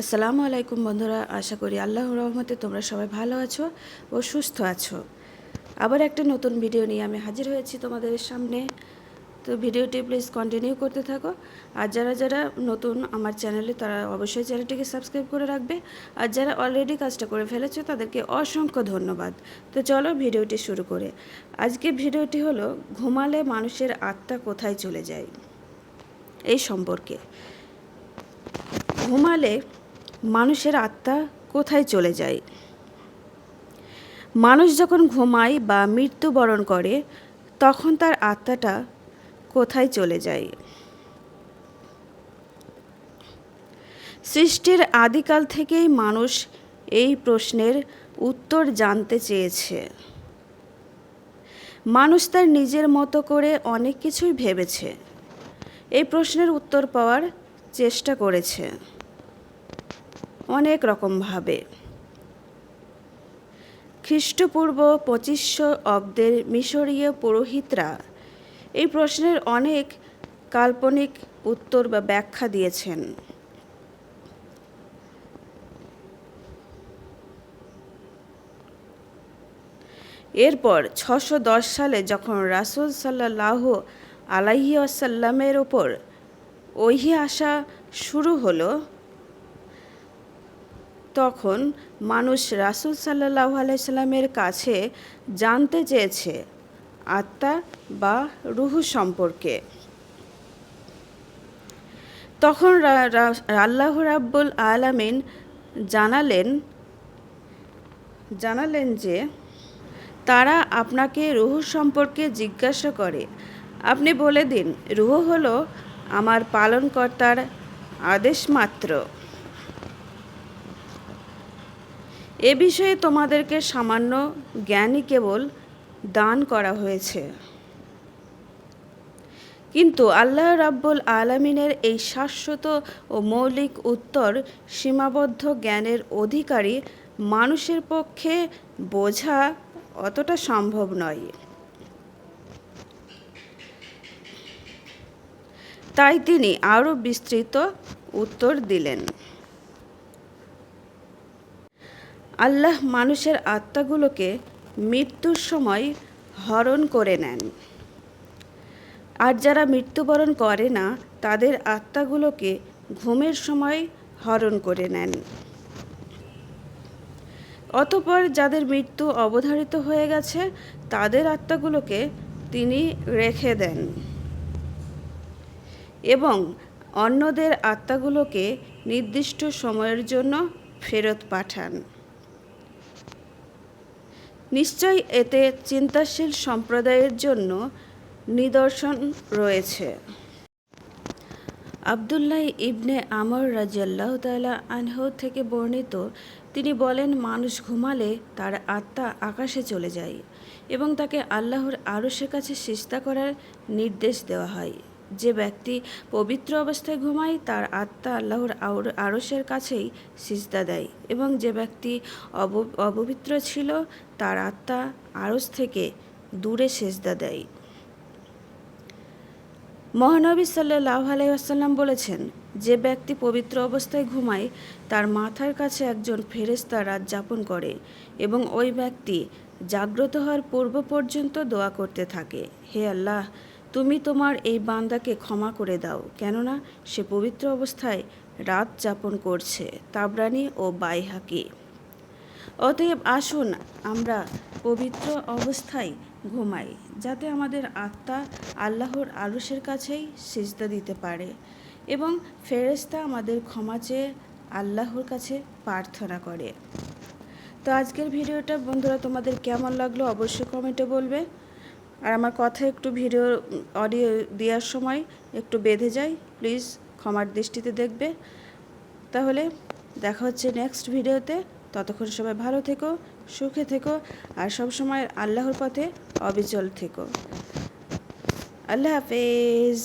আসসালামু আলাইকুম বন্ধুরা, আশা করি আল্লাহ রহমতে তোমরা সবাই ভালো আছো ও সুস্থ আছো। আবার একটা নতুন ভিডিও নিয়ে আমি হাজির হয়েছি তোমাদের সামনে। তো ভিডিওটি প্লিজ কন্টিনিউ করতে থাকো। আর যারা যারা নতুন আমার চ্যানেলে, তারা অবশ্যই চ্যানেলটিকে সাবস্ক্রাইব করে রাখবে। আর যারা অলরেডি কাজটা করে ফেলেছো, তাদেরকে অসংখ্য ধন্যবাদ। তো চলো ভিডিওটি শুরু করে। আজকে ভিডিওটি হলো, ঘুমালে মানুষের আত্মা কোথায় চলে যায়? এই সম্পর্কে। ঘুমালে মানুষের আত্মা কোথায় চলে যায়? মানুষ যখন ঘুমায় বা মৃত্যুবরণ করে, তখন তার আত্মাটা কোথায় চলে যায়? সৃষ্টির আদিকাল থেকেই মানুষ এই প্রশ্নের উত্তর জানতে চেয়েছে। মানুষ তার নিজের মতো করে অনেক কিছুই ভেবেছে। এই প্রশ্নের উত্তর পাওয়ার চেষ্টা করেছে। অনেক রকমভাবে খ্রিস্টপূর্ব পঁচিশশো অব্দের মিশরীয় পুরোহিতরা এই প্রশ্নের অনেক কাল্পনিক উত্তর বা ব্যাখ্যা দিয়েছেন। এরপর ছশো দশ সালে যখন রাসুল সাল্লাহ আলাহি আসাল্লামের ওপর ওহি আসা শুরু হলো তখন মানুষ রাসুল সাল্লাহ আলাইসাল্লামের কাছে জানতে চেয়েছে আত্মা বা রুহু সম্পর্কে। তখন আল্লাহ রাব্বুল আলামিন জানালেন জানালেন যে তারা আপনাকে রুহ সম্পর্কে জিজ্ঞাসা করে। আপনি বলে দিন, রুহ হলো আমার পালনকর্তার আদেশ মাত্র। এ বিষয়ে তোমাদেরকে সামান্য জ্ঞানই কেবল দান করা হয়েছে। কিন্তু আল্লাহ রাব্বুল আলমিনের এই শাশ্বত ও মৌলিক উত্তর সীমাবদ্ধ জ্ঞানের অধিকারী মানুষের পক্ষে বোঝা অতটা সম্ভব নয়। তাই তিনি আরও বিস্তৃত উত্তর দিলেন। আল্লাহ মানুষের আত্মাগুলোকে মৃত্যুর সময় হরণ করে নেন। আর যারা মৃত্যুবরণ করে না, তাদের আত্মাগুলোকে ঘুমের সময় হরণ করে নেন। অতপর যাদের মৃত্যু অবধারিত হয়ে গেছে, তাদের আত্মাগুলোকে তিনি রেখে দেন। এবং অন্যদের আত্মাগুলোকে নির্দিষ্ট সময়ের জন্য ফেরত পাঠান। নিশ্চয় এতে চিন্তাশীল সম্প্রদায়ের জন্য নিদর্শন রয়েছে। আবদুল্লাহ ইবনে আমর রাজিয়াল্লাহ তালা আনহ থেকে বর্ণিত, তিনি বলেন, মানুষ ঘুমালে তার আত্মা আকাশে চলে যায় এবং তাকে আল্লাহর আরশের কাছে সিস্তা করার নির্দেশ দেওয়া হয়। যে ব্যক্তি পবিত্র অবস্থায় ঘুমায়, তার আত্মা আল্লাহর আরসের কাছেই সিজদা দেয় এবং যে ব্যক্তি অপবিত্র ছিল, তার আত্মা আরস থেকে দূরে সেজদা দেয়। মহানবী সাল্লাহ আলাইসাল্লাম বলেছেন, যে ব্যক্তি পবিত্র অবস্থায় ঘুমায়, তার মাথার কাছে একজন ফেরেস্তা রাত যাপন করে এবং ওই ব্যক্তি জাগ্রত হওয়ার পূর্ব পর্যন্ত দোয়া করতে থাকে। হে আল্লাহ তুমি তোমার এই বান্দাকে ক্ষমা করে দাও, কেননা সে পবিত্র অবস্থায় রাত যাপন করছে, তাবরানি ও বাইহাকি। অতএব আসুন, আমরা পবিত্র অবস্থায় ঘুমাই, যাতে আমাদের আত্মা আল্লাহর আলসের কাছেই সিজদা দিতে পারে এবং ফেরেস্তা আমাদের ক্ষমা চেয়ে আল্লাহর কাছে প্রার্থনা করে। তো আজকের ভিডিওটা বন্ধুরা তোমাদের কেমন লাগল অবশ্যই কমেন্টে বলবে। আর আমার কথা একটু ভিডিও, অডিও দেওয়ার সময় একটু বেঁধে যায়, প্লিজ ক্ষমার দৃষ্টিতে দেখবে। তাহলে দেখা হচ্ছে নেক্সট ভিডিওতে। ততক্ষণ সবাই ভালো থেকো, সুখে থেকো, আর সবসময় আল্লাহর পথে অবিচল থেকো। আল্লাহ হাফেজ।